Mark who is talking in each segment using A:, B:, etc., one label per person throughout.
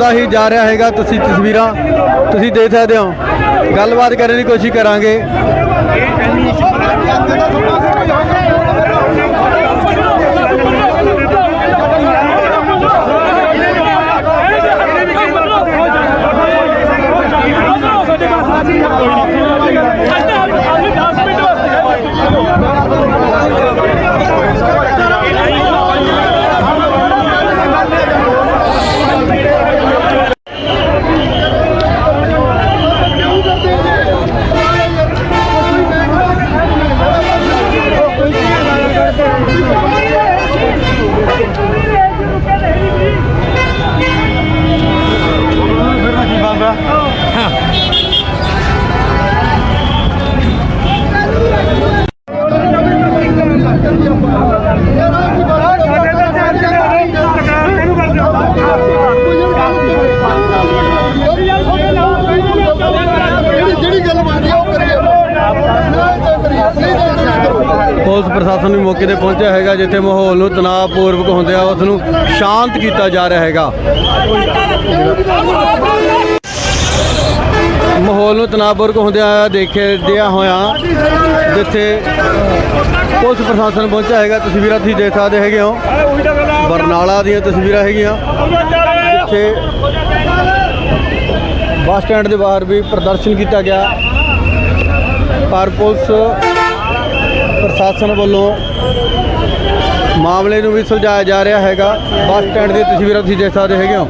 A: ਗਰਮਾਉਂਦਾ ਹੀ ਜਾ ਰਿਹਾ ਹੈਗਾ, ਤੁਸੀਂ ਤਸਵੀਰਾਂ, ਤੁਸੀਂ ਦੇਖ ਸਕਦੇ ਹੋ। ਗੱਲਬਾਤ ਕਰਨ ਦੀ ਕੋਸ਼ਿਸ਼ ਕਰਾਂਗੇ।
B: ਜਿਹੜੀ
A: ਪੁਲਿਸ ਪ੍ਰਸ਼ਾਸਨ ਵੀ ਮੌਕੇ ਤੇ ਪਹੁੰਚਿਆ ਹੈਗਾ, ਜਿੱਥੇ ਮਾਹੌਲ ਨੂੰ ਤਣਾਅਪੂਰਵਕ ਹੁੰਦਿਆਂ ਆ ਉਸ ਨੂੰ ਸ਼ਾਂਤ ਕੀਤਾ ਜਾ ਰਿਹਾ ਹੈਗਾ। ਮਾਹੌਲ ਨੂੰ ਤਣਾਅਪੂਰਵਕ ਹੁੰਦਿਆਂ ਦੇਖਦਿਆਂ ਹੋਇਆ ਜਿੱਥੇ ਪੁਲਿਸ ਪ੍ਰਸ਼ਾਸਨ ਪਹੁੰਚਿਆ ਹੈਗਾ, ਤਸਵੀਰਾਂ ਤੁਸੀਂ ਦੇਖ ਸਕਦੇ ਹੈਗੇ ਹੋ। ਬਰਨਾਲਾ ਦੀਆਂ ਤਸਵੀਰਾਂ ਹੈਗੀਆਂ। ਜਿੱਥੇ ਬੱਸ ਸਟੈਂਡ ਦੇ ਬਾਹਰ ਵੀ ਪ੍ਰਦਰਸ਼ਨ ਕੀਤਾ ਗਿਆ। ਪਰ ਪੁਲਿਸ ਪ੍ਰਸ਼ਾਸਨ ਵੱਲੋਂ ਮਾਮਲੇ ਨੂੰ ਵੀ ਸੁਲਝਾਇਆ ਜਾ ਰਿਹਾ ਹੈਗਾ। ਬੱਸ ਸਟੈਂਡ ਦੀਆਂ ਤਸਵੀਰਾਂ ਤੁਸੀਂ ਦੇਖ ਸਕਦੇ ਹੈਗੇ ਹੋ।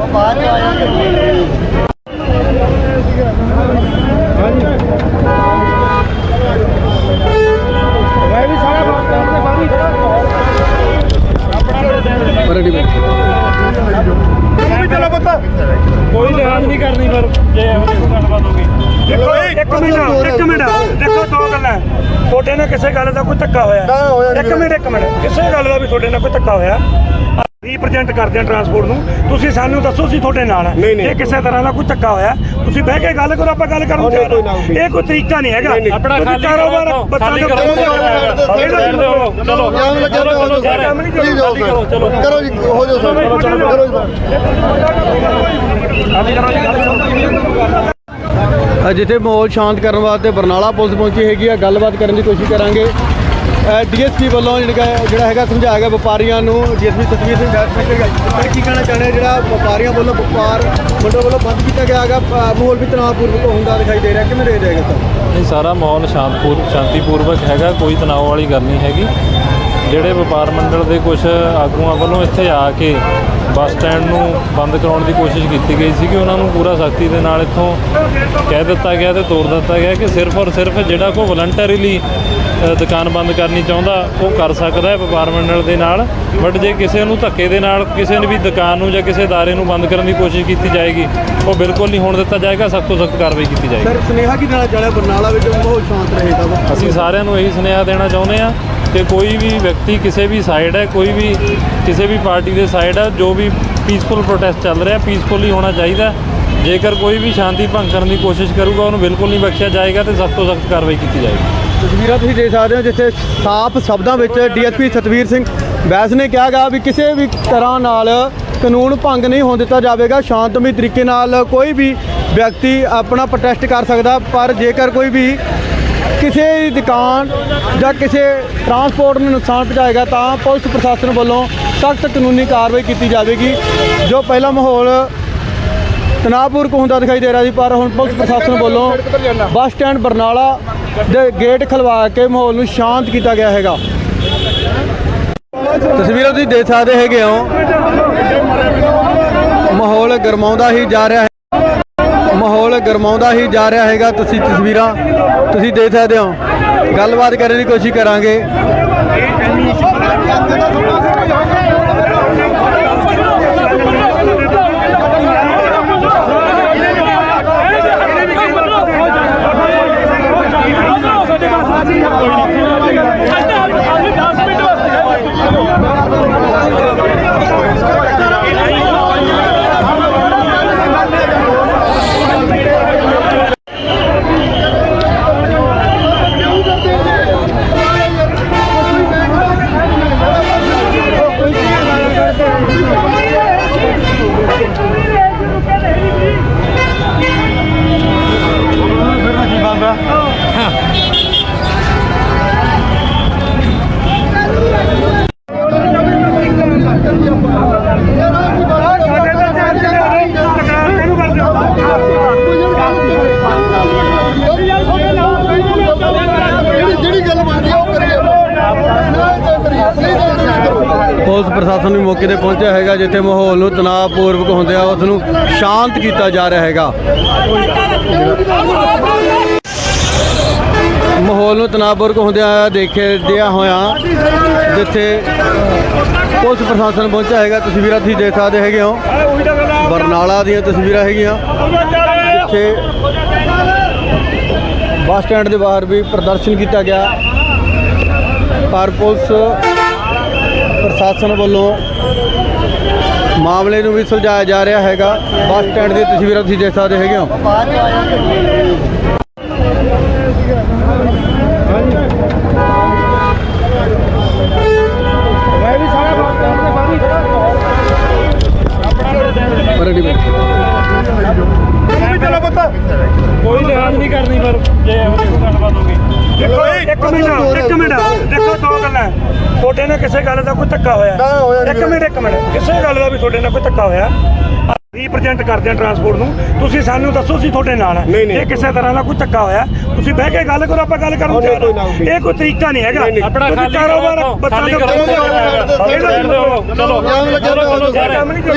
A: ਰੈਡੀ ਬੈਠ
C: ਕੋਈ ਲਿਹਾਜ਼ ਨਹੀਂ ਕਰਨੀ ਪਰ ਜੇ ਗੱਲਬਾਤ ਹੋ ਗਈ। ਦੇਖੋ ਇੱਕ ਮਿੰਟ ਇੱਕ ਮਿੰਟ। ਦੇਖੋ ਦੋ ਗੱਲਾਂ। ਤੁਹਾਡੇ ਨਾਲ ਕਿਸੇ ਗੱਲ ਦਾ ਕੋਈ ਧੱਕਾ ਹੋਇਆ? ਇੱਕ ਮਿੰਟ ਇੱਕ ਮਿੰਟ। ਕਿਸੇ ਗੱਲ ਦਾ ਵੀ ਤੁਹਾਡੇ ਨਾਲ ਕੋਈ ਧੱਕਾ ਹੋਇਆ? ਰੀਪ੍ਰੈਜ਼ੈਂਟ ਕਰਦੇ ਆ ਟਰਾਂਸਪੋਰਟ ਨੂੰ। ਤੁਸੀਂ ਸਾਨੂੰ ਦੱਸੋ ਸੀ ਤੁਹਾਡੇ ਨਾਲ ਆ। ਜੇ ਕਿਸੇ ਤਰ੍ਹਾਂ ਦਾ ਕੋਈ ਧੱਕਾ ਹੋਇਆ ਤੁਸੀਂ ਬਹਿ ਕੇ ਗੱਲ ਕਰੋ ਆਪਾਂ ਗੱਲ ਕਰਨ ਨੂੰ ਤਿਆਰ ਹਾਂ। ਇਹ ਕੋਈ ਤਰੀਕਾ ਨਹੀਂ ਹੈਗਾ।
D: ਆਪਣਾ ਖਾਲੀ
C: ਕਾਰੋਬਾਰ
D: ਕਰੋ,
C: ਬੱਚਾ
D: ਖਾਲੀ
C: ਦੇ
D: ਕਰੋ।
C: ਚਲੋ
B: ਚਲੋ
D: ਚਲੋ, ਚਲੋ,
B: ਸਾਰੇ ਸਰ।
D: ਚਲੋ।
B: ਕਰੋ ਜੀ ਹੋ ਜਾਓ ਸਰ। ਕਰੋ ਜੀ
A: ਅ, ਜਿੱਥੇ ਮਾਹੌਲ ਸ਼ਾਂਤ ਕਰਨ ਵਾਸਤੇ ਬਰਨਾਲਾ ਪੁਲਿਸ ਪਹੁੰਚੀ ਹੈਗੀ ਆ। ਗੱਲਬਾਤ ਕਰਨ ਦੀ ਕੋਸ਼ਿਸ਼ ਕਰਾਂਗੇ। ਡੀਐਸਪੀ ਵੱਲੋਂ ਜਿਹੜਾ ਜਿਹੜਾ ਹੈਗਾ ਸਮਝਾਇਆ ਗਿਆ ਵਪਾਰੀਆਂ ਨੂੰ ਡੀਐਸਪੀ ਸਤਵੀਰ ਸਿੰਘ ਬੈਠ ਸਕੇਗਾ ਸਰ ਕੀ ਕਹਿਣਾ ਚਾਹੁੰਦੇ ਆ ਜਿਹੜਾ ਵਪਾਰੀਆਂ ਵੱਲੋਂ ਵਪਾਰ ਮੰਡਲ ਵੱਲੋਂ ਬੰਦ ਕੀਤਾ ਗਿਆ ਹੈਗਾ ਅ, ਮਾਹੌਲ ਵੀ ਤਣਾਅਪੂਰਵਕ ਹੁੰਦਾ ਦਿਖਾਈ ਦੇ ਰਿਹਾ। ਕਿਵੇਂ ਦੇ ਰਹੇਗਾ ਸਰ?
D: ਇਹ ਸਾਰਾ ਮਾਹੌਲ ਸ਼ਾਂਤਪੂਰ ਸ਼ਾਂਤੀਪੂਰਵਕ ਹੈਗਾ ਕੋਈ ਤਣਾਅ ਵਾਲੀ ਗੱਲ ਨਹੀਂ ਹੈਗੀ। ਜਿਹੜੇ ਵਪਾਰ ਮੰਡਲ ਦੇ ਕੁਝ ਆਗੂਆਂ ਵੱਲੋਂ ਇੱਥੇ ਆ ਕੇ ਬੱਸ ਸਟੈਂਡ ਨੂੰ ਬੰਦ ਕਰਾਉਣ ਦੀ ਕੋਸ਼ਿਸ਼ ਕੀਤੀ ਗਈ ਸੀ ਕਿ ਉਹਨਾਂ ਨੂੰ ਪੂਰਾ ਸਖਤੀ ਦੇ ਨਾਲ ਇੱਥੋਂ ਕਹਿ ਦਿੱਤਾ ਗਿਆ ਤੇ ਤੋੜ ਦਿੱਤਾ ਗਿਆ ਕਿ ਸਿਰਫ ਔਰ ਸਿਰਫ ਜਿਹੜਾ ਕੋ ਵਲੰਟਰੀਲੀ ਦੁਕਾਨ ਬੰਦ ਕਰਨੀ ਚਾਹੁੰਦਾ ਉਹ ਕਰ ਸਕਦਾ ਹੈ ਵਪਾਰ ਮੰਡਲ ਦੇ ਨਾਲ ਬਟ ਜੇ ਕਿਸੇ ਨੂੰ ਧੱਕੇ ਦੇ ਨਾਲ ਕਿਸੇ ਨੇ ਵੀ ਦੁਕਾਨ ਨੂੰ ਜਾਂ ਕਿਸੇ ادارے ਨੂੰ ਬੰਦ ਕਰਨ ਦੀ ਕੋਸ਼ਿਸ਼ ਕੀਤੀ ਜਾਏਗੀ ਉਹ ਬਿਲਕੁਲ ਨਹੀਂ ਹੋਣ ਦਿੱਤਾ ਜਾਏਗਾ ਸਖਤ ਤੋਂ ਸਖਤ ਕਾਰਵਾਈ ਕੀਤੀ ਜਾਏਗੀ
A: ਸਰ ਸੁਨੇਹਾ ਕੀ ਦੇਣਾ ਚਾਹੁੰਦੇ ਬਰਨਾਲਾ ਵਿੱਚ ਮਾਹੌਲ ਸ਼ਾਂਤ ਰਹੇਗਾ ਵਾ?
D: ਅਸੀਂ ਸਾਰਿਆਂ ਨੂੰ ਇਹੀ ਸੁਨੇਹਾ ਦੇਣਾ ਚਾਹੁੰਦੇ ਹਾਂ ਕਿ ਕੋਈ ਵੀ ਵਿਅਕਤੀ ਕਿਸੇ ਵੀ ਸਾਈਡ ਹੈ, ਕੋਈ ਵੀ ਕਿਸੇ ਵੀ ਪਾਰਟੀ ਦੇ ਸਾਈਡ ਹੈ ਜੋ ਵੀ ਪੀਸਫੁਲ ਪ੍ਰੋਟੈਸਟ ਚੱਲ ਰਿਹਾ ਪੀਸਫੁਲੀ ਹੋਣਾ ਚਾਹੀਦਾ ਜੇਕਰ ਕੋਈ ਵੀ ਸ਼ਾਂਤੀ ਭੰਗ ਕਰਨ ਦੀ ਕੋਸ਼ਿਸ਼ ਕਰੂਗਾ, ਉਹਨੂੰ ਬਿਲਕੁਲ ਨਹੀਂ ਬਖਸ਼ਿਆ ਜਾਏਗਾ ਤੇ ਸਖਤ ਤੋਂ ਸਖਤ ਕਾਰਵਾਈ ਕੀਤੀ ਜਾਏਗੀ।
A: ਤਸਵੀਰਾਂ ਤੁਸੀਂ ਦੇਖ ਸਕਦੇ ਹੋ, ਜਿੱਥੇ ਸਾਫ਼ ਸ਼ਬਦਾਂ ਵਿੱਚ ਡੀਐਸਪੀ ਸਤਵੀਰ ਸਿੰਘ ਬੈਸ ਨੇ ਕਿਹਾਗਾ ਵੀ ਕਿਸੇ ਵੀ ਤਰ੍ਹਾਂ ਨਾਲ ਕਾਨੂੰਨ ਭੰਗ ਨਹੀਂ ਹੋਣ ਦਿੱਤਾ ਜਾਵੇਗਾ, ਸ਼ਾਂਤਮਈ ਤਰੀਕੇ ਨਾਲ ਕੋਈ ਵੀ ਵਿਅਕਤੀ ਆਪਣਾ ਪ੍ਰੋਟੈਸਟ ਕਰ ਸਕਦਾ, ਪਰ ਜੇਕਰ ਕੋਈ ਵੀ ਕਿਸੇ ਦੀ ਦੁਕਾਨ ਜਾਂ ਕਿਸੇ ਟਰਾਂਸਪੋਰਟ ਨੂੰ ਨੁਕਸਾਨ ਪਹੁੰਚਾਏਗਾ ਤਾਂ ਪੁਲਿਸ ਪ੍ਰਸ਼ਾਸਨ ਵੱਲੋਂ ਸਖਤ ਕਾਨੂੰਨੀ ਕਾਰਵਾਈ ਕੀਤੀ ਜਾਵੇਗੀ। ਜੋ ਪਹਿਲਾ ਮਾਹੌਲ ਤਣਾਅਪੂਰਵਕ ਹੁੰਦਾ ਦਿਖਾਈ ਦੇ ਰਿਹਾ ਸੀ, ਪਰ ਹੁਣ ਪੁਲਿਸ ਪ੍ਰਸ਼ਾਸਨ ਵੱਲੋਂ ਬੱਸ ਸਟੈਂਡ ਬਰਨਾਲਾ ਦੇ ਗੇਟ ਖਲਵਾ ਕੇ ਮਾਹੌਲ ਨੂੰ ਸ਼ਾਂਤ ਕੀਤਾ ਗਿਆ ਹੈਗਾ। ਤਸਵੀਰਾਂ ਤੁਸੀਂ ਦੇਖ ਸਕਦੇ ਹੈਗੇ ਹੋ। ਮਾਹੌਲ ਗਰਮਾਉਂਦਾ ਹੀ ਜਾ ਰਿਹਾ ਗਰਮਾਉਂਦਾ ਹੀ ਜਾ ਰਿਹਾ ਹੈਗਾ ਤੁਸੀਂ ਤਸਵੀਰਾਂ, ਤੁਸੀਂ ਦੇਖ ਸਕਦੇ ਹੋ। ਗੱਲਬਾਤ ਕਰਨ ਦੀ ਕੋਸ਼ਿਸ਼ ਕਰਾਂਗੇ। ਤੇ ਪਹੁੰਚਿਆ ਹੈਗਾ, ਜਿੱਥੇ ਮਾਹੌਲ ਨੂੰ ਤਣਾਅਪੂਰਵਕ ਹੁੰਦੇ ਆ ਉਸ ਨੂੰ ਸ਼ਾਂਤ ਕੀਤਾ ਜਾ ਰਿਹਾ ਹੈਗਾ। ਮਾਹੌਲ ਨੂੰ ਤਣਾਅਪੂਰਵਕ ਹੁੰਦਿਆਂ ਦੇਖਦਿਆਂ ਹੋਇਆ, ਜਿੱਥੇ ਪੁਲਿਸ ਪ੍ਰਸ਼ਾਸਨ ਪਹੁੰਚਿਆ ਹੈਗਾ, ਤਸਵੀਰਾਂ ਤੁਸੀਂ ਦੇਖ ਸਕਦੇ ਹੈਗੇ ਹੋ। ਬਰਨਾਲਾ ਦੀਆਂ ਤਸਵੀਰਾਂ ਹੈਗੀਆਂ। ਜਿੱਥੇ ਬੱਸ ਸਟੈਂਡ ਦੇ ਬਾਹਰ ਵੀ ਪ੍ਰਦਰਸ਼ਨ ਕੀਤਾ ਗਿਆ। ਪਰ ਪੁਲਿਸ ਪ੍ਰਸ਼ਾਸਨ ਵੱਲੋਂ ਮਾਮਲੇ ਨੂੰ ਵੀ ਸੁਲਝਾਇਆ ਜਾ ਰਿਹਾ ਹੈਗਾ। ਬੱਸ ਸਟੈਂਡ ਦੀਆਂ ਤਸਵੀਰਾਂ ਤੁਸੀਂ ਦੇਖ ਸਕਦੇ ਹੈਗੇ ਹੋ ਰੈਡੀ
C: ਚਲੋ ਪੁੱਤ ਕੋਈ ਲਿਹਾਜ਼ ਨਹੀਂ ਕਰਨੀ ਪਰ ਜੇ ਇਹੋ ਜਿਹੀ ਕੋਈ ਗੱਲਬਾਤ ਹੋ ਗਈ ਦੇਖੋ ਇੱਕ ਮਿੰਟ ਇੱਕ ਮਿੰਟ ਦੇਖੋ ਦੋ ਗੱਲਾਂ ਤੁਹਾਡੇ ਨਾਲ ਕਿਸੇ ਗੱਲ ਦਾ ਕੋਈ ਧੱਕਾ ਹੋਇਆ?
B: ਨਾ ਹੋਇਆ ਨਹੀਂ
C: ਇੱਕ ਮਿੰਟ ਇੱਕ ਮਿੰਟ। ਕਿਸੇ ਗੱਲ ਦਾ ਵੀ ਤੁਹਾਡੇ ਨਾਲ ਕੋਈ ਧੱਕਾ ਹੋਇਆ? ਰੀਪ੍ਰੈਜ਼ੈਂਟ ਕਰਦੇ ਆ ਟਰਾਂਸਪੋਰਟ ਨੂੰ। ਤੁਸੀਂ ਸਾਨੂੰ ਦੱਸੋ ਸੀ ਤੁਹਾਡੇ ਨਾਲ ਆ। ਜੇ ਕਿਸੇ ਤਰ੍ਹਾਂ ਦਾ ਕੋਈ ਧੱਕਾ ਹੋਇਆ ਤੁਸੀਂ ਬਹਿ ਕੇ ਗੱਲ ਕਰੋ ਆਪਾਂ ਗੱਲ ਕਰਨ ਨਾ, ਆ। ਇਹ ਕੋਈ ਤਰੀਕਾ ਨਹੀਂ ਹੈਗਾ।
D: ਆਪਣਾ
C: ਤੁਸੀਂ
D: ਖਾਲੀ
C: ਕਾਰੋਬਾਰ
D: ਕਰੋ,
C: ਬੱਚਾ ਦੇ
D: ਕਰੋ,
C: ਚਲੋ
D: ਚਲੋ ਚਲੋ, ਚਲੋ,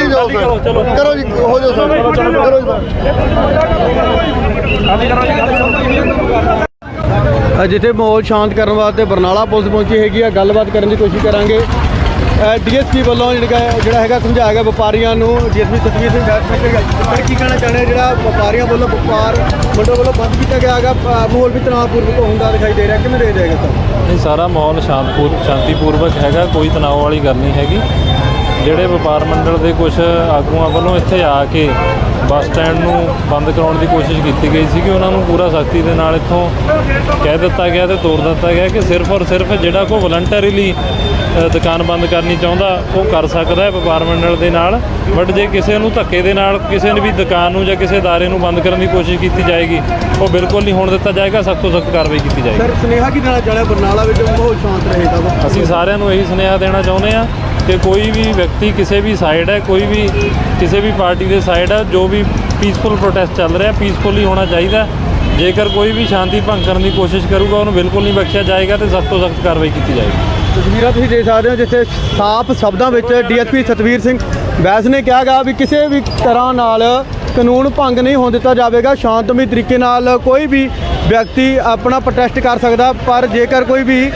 B: ਜਾਓ
D: ਕਰੋ,
B: ਕਰੋ ਜੀ ਹੋ ਜਾਓ ਸਰ। ਕਰੋ ਜੀ।
A: ਅ, ਜਿੱਥੇ ਮਾਹੌਲ ਸ਼ਾਂਤ ਕਰਨ ਵਾਸਤੇ ਬਰਨਾਲਾ ਪੁਲਿਸ ਪਹੁੰਚੀ ਹੈਗੀ ਆ, ਗੱਲਬਾਤ ਕਰਨ ਦੀ ਕੋਸ਼ਿਸ਼ ਕਰਾਂਗੇ। ਡੀਐਸਪੀ ਵੱਲੋਂ ਜਿਹੜਾ ਜਿਹੜਾ ਹੈਗਾ ਸਮਝਾਇਆ ਗਿਆ ਵਪਾਰੀਆਂ ਨੂੰ ਡੀਐਸਪੀ ਸਤਵੀਰ ਸਿੰਘ ਬੈਠ ਸਰ ਕੀ ਕਹਿਣਾ ਚਾਹੁੰਦੇ ਜਿਹੜਾ ਵਪਾਰੀਆਂ ਵੱਲੋਂ ਵਪਾਰ ਮੰਡਲ ਵੱਲੋਂ ਬੰਦ ਕੀਤਾ ਗਿਆ ਹੈਗਾ ਮਾਹੌਲ ਵੀ ਤਣਾਅਪੂਰਵਕ ਹੁੰਦਾ ਦਿਖਾਈ ਦੇ ਰਿਹਾ। ਕਿਵੇਂ ਦੇ ਜਾਏਗਾ ਸਰ
D: ਇਹ ਸਾਰਾ ਮਾਹੌਲ ਸ਼ਾਂਤਪੂਰ ਸ਼ਾਂਤੀਪੂਰਵਕ ਹੈਗਾ, ਕੋਈ ਤਣਾਅ ਵਾਲੀ ਗੱਲ ਨਹੀਂ ਹੈਗੀ। ਜਿਹੜੇ ਵਪਾਰ ਮੰਡਲ ਦੇ ਕੁਝ ਆਗੂਆਂ ਵੱਲੋਂ ਇੱਥੇ ਆ ਕੇ ਬੱਸ ਸਟੈਂਡ ਨੂੰ ਬੰਦ ਕਰਾਉਣ ਦੀ ਕੋਸ਼ਿਸ਼ ਕੀਤੀ ਗਈ ਸੀ ਕਿ ਉਹਨਾਂ ਨੂੰ ਪੂਰਾ ਸਖਤੀ ਦੇ ਨਾਲ ਇੱਥੋਂ ਕਹਿ ਦਿੱਤਾ ਗਿਆ ਤੇ ਤੋੜ ਦਿੱਤਾ ਗਿਆ ਕਿ ਸਿਰਫ ਔਰ ਸਿਰਫ ਜਿਹੜਾ ਕੋ ਵਲੰਟਰੀਲੀ ਦੁਕਾਨ ਬੰਦ ਕਰਨੀ ਚਾਹੁੰਦਾ ਉਹ ਕਰ ਸਕਦਾ ਹੈ ਵਪਾਰ ਮੰਡਲ ਦੇ ਨਾਲ। ਬਟ ਜੇ ਕਿਸੇ ਨੂੰ ਧੱਕੇ ਦੇ ਨਾਲ ਕਿਸੇ ਨੇ ਵੀ ਦੁਕਾਨ ਨੂੰ ਜਾਂ ਕਿਸੇ ਦਾਰੇ ਨੂੰ ਬੰਦ ਕਰਨ ਦੀ ਕੋਸ਼ਿਸ਼ ਕੀਤੀ ਜਾਏਗੀ ਉਹ ਬਿਲਕੁਲ ਨਹੀਂ ਹੋਣ ਦਿੱਤਾ ਜਾਏਗਾ ਸਖਤ ਸਖਤ ਕਾਰਵਾਈ ਕੀਤੀ ਜਾਏਗੀ।
A: ਸਰ ਸੁਨੇਹਾ ਕੀ ਦੇਣਾ ਬਰਨਾਲਾ ਵਿੱਚ ਮਾਹੌਲ ਸ਼ਾਂਤ ਰਹੇਗਾ
D: ਅਸੀਂ ਸਾਰਿਆਂ ਨੂੰ ਇਹੀ ਸੁਨੇਹਾ ਦੇਣਾ ਚਾਹੁੰਦੇ ਆ ਕਿ ਕੋਈ ਵੀ ਵਿਅਕਤੀ ਕਿਸੇ ਵੀ ਸਾਈਡ ਹੈ, ਕੋਈ ਵੀ ਕਿਸੇ ਵੀ ਪਾਰਟੀ ਦੇ ਸਾਈਡ ਹੈ ਜੋ ਵੀ ਪੀਸਫੁਲ ਪ੍ਰੋਟੈਸਟ ਚੱਲ ਰਿਹਾ ਪੀਸਫੁਲੀ ਹੋਣਾ ਚਾਹੀਦਾ ਜੇਕਰ ਕੋਈ ਵੀ ਸ਼ਾਂਤੀ ਭੰਗ ਕਰਨ ਦੀ ਕੋਸ਼ਿਸ਼ ਕਰੂਗਾ, ਉਹਨੂੰ ਬਿਲਕੁਲ ਨਹੀਂ ਬਖਸ਼ਿਆ ਜਾਏਗਾ ਤੇ ਸਖਤ ਤੋਂ ਸਖਤ ਕਾਰਵਾਈ ਕੀਤੀ ਜਾਏਗੀ।
A: ਤਸਵੀਰਾਂ ਤੁਸੀਂ ਦੇਖ ਸਕਦੇ ਹੋ, ਜਿੱਥੇ ਸਾਫ਼ ਸ਼ਬਦਾਂ ਵਿੱਚ ਡੀਐਸਪੀ ਸਤਵੀਰ ਸਿੰਘ ਬੈਸ ਨੇ ਕਿਹਾਗਾ ਵੀ ਕਿਸੇ ਵੀ ਤਰ੍ਹਾਂ ਨਾਲ ਕਾਨੂੰਨ ਭੰਗ ਨਹੀਂ ਹੋਣ ਦਿੱਤਾ ਜਾਵੇਗਾ, ਸ਼ਾਂਤਮਈ ਤਰੀਕੇ ਨਾਲ ਕੋਈ ਵੀ ਵਿਅਕਤੀ ਆਪਣਾ ਪ੍ਰੋਟੈਸਟ ਕਰ ਸਕਦਾ, ਪਰ ਜੇਕਰ ਕੋਈ ਵੀ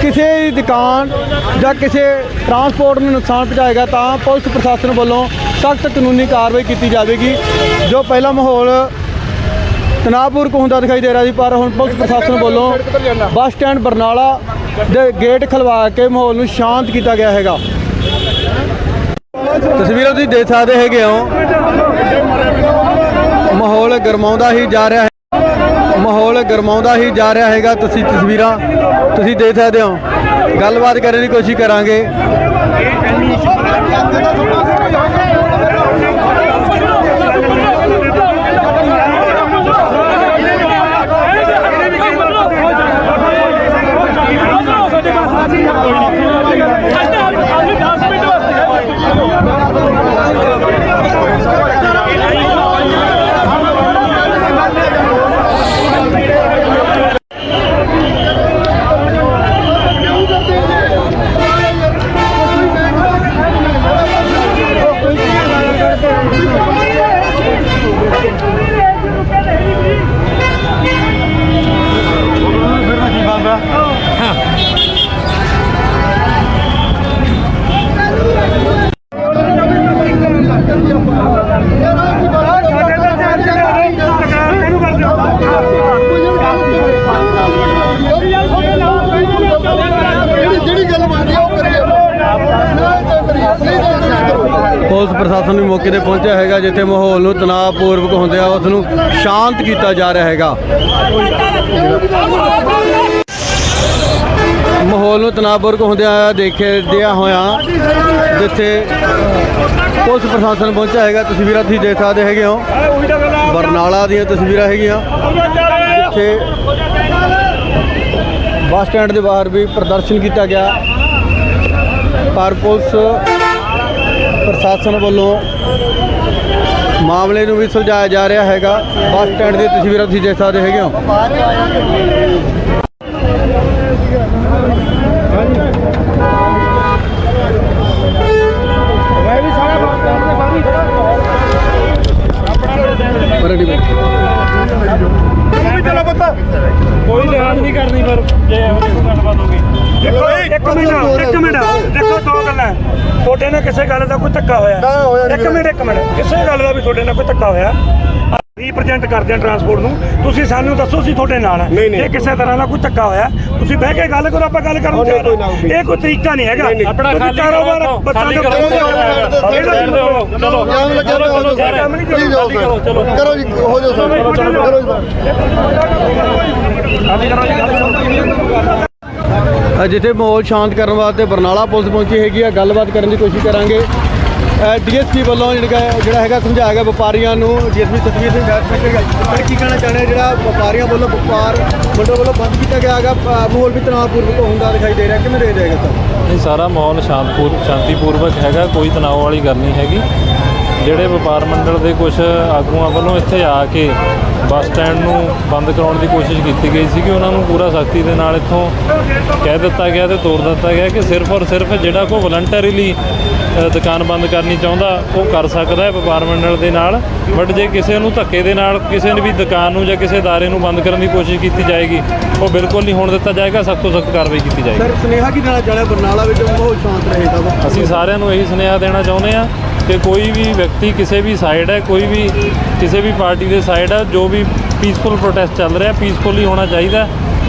A: ਕਿਸੇ ਦੁਕਾਨ ਜਾਂ ਕਿਸੇ ਟਰਾਂਸਪੋਰਟ ਨੂੰ ਨੁਕਸਾਨ ਪਹੁੰਚਾਏਗਾ ਤਾਂ ਪੁਲਿਸ ਪ੍ਰਸ਼ਾਸਨ ਵੱਲੋਂ ਸਖਤ ਕਾਨੂੰਨੀ ਕਾਰਵਾਈ ਕੀਤੀ ਜਾਵੇਗੀ, ਜੋ ਪਹਿਲਾ ਮਾਹੌਲ ਤਣਾਅਪੂਰਵਕ ਹੁੰਦਾ ਦਿਖਾਈ ਦੇ ਰਿਹਾ ਸੀ, ਪਰ ਹੁਣ ਪੁਲਿਸ ਪ੍ਰਸ਼ਾਸਨ ਵੱਲੋਂ ਬੱਸ ਸਟੈਂਡ ਬਰਨਾਲਾ ਦੇ ਗੇਟ ਖਲਵਾ ਕੇ ਮਾਹੌਲ ਨੂੰ ਸ਼ਾਂਤ ਕੀਤਾ ਗਿਆ ਹੈਗਾ। ਤਸਵੀਰਾਂ ਤੁਸੀਂ ਦੇਖ ਸਕਦੇ ਹੈਗੇ ਹੋ। ਮਾਹੌਲ ਗਰਮਾਉਂਦਾ ਹੀ ਜਾ ਰਿਹਾ ਹੈ ਮਾਹੌਲ ਗਰਮਾਉਂਦਾ ਹੀ ਜਾ ਰਿਹਾ ਹੈਗਾ, ਤੁਸੀਂ ਤਸਵੀਰਾਂ, ਤੁਸੀਂ ਦੇਖ ਸਕਦੇ ਹੋ। ਗੱਲਬਾਤ ਕਰਨ ਦੀ ਕੋਸ਼ਿਸ਼ ਕਰਾਂਗੇ
C: ਸਾਡੇ ਤਾਂ ਧਿਆਨ ਚ ਤਕਰਾਰ ਕਿਹਨੂੰ ਕਰਦੇ ਹੋ
B: ਜਿਹੜੀ ਜਿਹੜੀ ਗੱਲ ਬਣਦੀ ਆ ਉਹ ਕਰੀਏ ਨਾ ਤਾਂ ਕਰੀਏ ਨਹੀਂ ਤਾਂ ਨਹੀਂ ਕਰੋ
A: ਪੁਲਿਸ ਪ੍ਰਸ਼ਾਸਨ ਵੀ ਮੌਕੇ ਤੇ ਪਹੁੰਚਿਆ ਹੈਗਾ, ਜਿੱਥੇ ਮਾਹੌਲ ਨੂੰ ਤਣਾਅਪੂਰਵਕ ਹੁੰਦਿਆਂ ਉਸ ਨੂੰ ਸ਼ਾਂਤ ਕੀਤਾ ਜਾ ਰਿਹਾ ਹੈਗਾ। ਮਾਹੌਲ ਨੂੰ ਤਣਾਅਪੂਰਵਕ ਹੁੰਦਿਆਂ ਦੇਖੇ ਦੇਖਦਿਆਂ ਹੋਇਆ, ਜਿੱਥੇ ਪੁਲਿਸ ਪ੍ਰਸ਼ਾਸਨ ਪਹੁੰਚਿਆ ਹੈਗਾ, ਤਸਵੀਰਾਂ ਤੁਸੀਂ ਦੇਖ ਸਕਦੇ ਹੈਗੇ ਹੋ। ਬਰਨਾਲਾ ਦੀਆਂ ਤਸਵੀਰਾਂ ਹੈਗੀਆਂ। ਜਿੱਥੇ ਬੱਸ ਸਟੈਂਡ ਦੇ ਬਾਹਰ ਵੀ ਪ੍ਰਦਰਸ਼ਨ ਕੀਤਾ ਗਿਆ। ਪਰ ਪੁਲਿਸ ਪ੍ਰਸ਼ਾਸਨ ਵੱਲੋਂ ਮਾਮਲੇ ਨੂੰ ਵੀ ਸੁਲਝਾਇਆ ਜਾ ਰਿਹਾ ਹੈਗਾ। ਬੱਸ ਸਟੈਂਡ ਦੀ ਤਸਵੀਰਾਂ ਤੁਸੀਂ ਦੇਖ ਸਕਦੇ ਹੈਗੇ ਹੋ।
C: ਕੋਈ ਲਿਹਾਜ਼ ਨਹੀਂ ਕਰਨੀ ਪਰ ਜੇ ਗੱਲਬਾਤ ਹੋ ਗਈ। ਦੇਖੋ ਇੱਕ ਮਿੰਟ ਇੱਕ ਮਿੰਟ ਦੇਖੋ ਦੋ ਗੱਲਾਂ। ਤੁਹਾਡੇ ਨਾਲ ਕਿਸੇ ਗੱਲ ਦਾ ਕੋਈ ਧੱਕਾ ਹੋਇਆ? ਇੱਕ ਮਿੰਟ ਇੱਕ ਮਿੰਟ। ਕਿਸੇ ਗੱਲ ਦਾ ਵੀ ਤੁਹਾਡੇ ਨਾਲ ਕੋਈ ਧੱਕਾ ਹੋਇਆ? ਰੀਪ੍ਰੈਜ਼ੈਂਟ ਕਰਦੇ ਆ ਟਰਾਂਸਪੋਰਟ ਨੂੰ। ਤੁਸੀਂ ਸਾਨੂੰ ਦੱਸੋ ਸੀ ਤੁਹਾਡੇ ਨਾਲ। ਜੇ ਕਿਸੇ ਤਰ੍ਹਾਂ ਦਾ ਕੋਈ ਧੱਕਾ ਹੋਇਆ ਤੁਸੀਂ ਬਹਿ ਕੇ ਗੱਲ ਕਰੋ ਆਪਾਂ ਗੱਲ ਕਰਨ
B: ਨਾ, ਕੋਈ।
C: ਇਹ ਕੋਈ ਤਰੀਕਾ ਨਹੀਂ ਹੈਗਾ।
D: ਆਪਣਾ ਖਾਲੀ
C: ਕਾਰੋਬਾਰ
D: ਕਰੋ,
C: ਬੱਚਾ
D: ਖਾਲੀ
C: ਦੇ
D: ਕਰੋ,
B: ਚਲੋ, ਚਲੋ,
C: ਚਲੋ
D: ਚਲੋ ਚਲੋ।
C: ਕੰਮ ਨਹੀਂ
B: Please ਜਾਓ
C: ਕਰੋ,
B: ਸਰ।
D: ਚਲੋ।
B: ਕਰੋ ਜੀ ਹੋ ਜਾਓ ਸਰ। ਕਰੋ ਜੀ
A: ਜਿੱਥੇ ਮਾਹੌਲ ਸ਼ਾਂਤ ਕਰਨ ਵਾਸਤੇ ਬਰਨਾਲਾ ਪੁਲਿਸ ਪਹੁੰਚੀ ਹੈਗੀ ਆ, ਗੱਲਬਾਤ ਕਰਨ ਦੀ ਕੋਸ਼ਿਸ਼ ਕਰਾਂਗੇ। ਡੀਐਸਪੀ ਵੱਲੋਂ ਜਿਹੜਾ ਜਿਹੜਾ ਹੈਗਾ, ਸਮਝਾਇਆ ਗਿਆ ਵਪਾਰੀਆਂ ਨੂੰ ਡੀਐਸਪੀ ਤਸਵੀਰ ਸਿੰਘ ਬੈਠ ਬੈਠੇਗਾ ਸਰ ਕੀ ਕਹਿਣਾ ਚਾਹੁੰਦੇ ਆ ਜਿਹੜਾ ਵਪਾਰੀਆਂ ਵੱਲੋਂ ਵਪਾਰ ਮੰਡਲ ਵੱਲੋਂ ਬੰਦ ਕੀਤਾ ਗਿਆ ਹੈਗਾ ਮਾਹੌਲ ਵੀ ਤਣਾਅਪੂਰਵਕ ਹੁੰਦਾ ਦਿਖਾਈ ਦੇ ਰਿਹਾ, ਕਿਵੇਂ ਦੇ ਜਾਏਗਾ ਸਰ?
D: ਇਹ ਸਾਰਾ ਮਾਹੌਲ ਸ਼ਾਂਤਪੂਰ, ਸ਼ਾਂਤੀਪੂਰਵਕ ਹੈਗਾ, ਕੋਈ ਤਣਾਅ ਵਾਲੀ ਗੱਲ ਨਹੀਂ ਹੈਗੀ। ਜਿਹੜੇ ਵਪਾਰ ਮੰਡਲ ਦੇ ਕੁਝ ਆਗੂਆਂ ਵੱਲੋਂ ਇੱਥੇ ਆ ਕੇ ਬੱਸ ਸਟੈਂਡ ਨੂੰ ਬੰਦ ਕਰਾਉਣ ਦੀ ਕੋਸ਼ਿਸ਼ ਕੀਤੀ ਗਈ ਸੀ ਕਿ ਉਹਨਾਂ ਨੂੰ ਪੂਰਾ ਸਖਤੀ ਦੇ ਨਾਲ ਇੱਥੋਂ ਕਹਿ ਦਿੱਤਾ ਗਿਆ ਤੇ ਤੋੜ ਦਿੱਤਾ ਗਿਆ ਕਿ ਸਿਰਫ ਔਰ ਸਿਰਫ ਜਿਹੜਾ ਕੋ ਵਲੰਟਰੀਲੀ ਦੁਕਾਨ ਬੰਦ ਕਰਨੀ ਚਾਹੁੰਦਾ ਉਹ ਕਰ ਸਕਦਾ ਹੈ ਵਪਾਰ ਮੰਡਲ ਦੇ ਨਾਲ ਬਟ ਜੇ ਕਿਸੇ ਨੂੰ ਧੱਕੇ ਦੇ ਨਾਲ ਕਿਸੇ ਨੇ ਵੀ ਦੁਕਾਨ ਨੂੰ ਜਾਂ ਕਿਸੇ ادارے ਨੂੰ ਬੰਦ ਕਰਨ ਦੀ ਕੋਸ਼ਿਸ਼ ਕੀਤੀ ਜਾਏਗੀ ਉਹ ਬਿਲਕੁਲ ਨਹੀਂ ਹੋਣ ਦਿੱਤਾ ਜਾਏਗਾ ਸਖਤ ਤੋਂ ਸਖਤ ਕਾਰਵਾਈ ਕੀਤੀ ਜਾਏਗੀ
A: ਸਰ ਸੁਨੇਹਾ ਕੀ ਦੇਣਾ ਚਾਹੁੰਦੇ ਬਰਨਾਲਾ ਵਿੱਚ ਮਾਹੌਲ ਸ਼ਾਂਤ ਰਹੇਗਾ ਵਾ
D: ਅਸੀਂ ਸਾਰਿਆਂ ਨੂੰ ਇਹੀ ਸੁਨੇਹਾ ਦੇਣਾ ਚਾਹੁੰਦੇ ਹਾਂ ਕਿ ਕੋਈ ਵੀ ਵਿਅਕਤੀ ਕਿਸੇ ਵੀ ਸਾਈਡ ਹੈ, ਕੋਈ ਵੀ ਕਿਸੇ ਵੀ ਪਾਰਟੀ ਦੇ ਸਾਈਡ ਹੈ, ਜੋ ਵੀ ਪੀਸਫੁਲ ਪ੍ਰੋਟੈਸਟ ਚੱਲ ਰਿਹਾ ਪੀਸਫੁਲ ਹੋਣਾ ਚਾਹੀਦਾ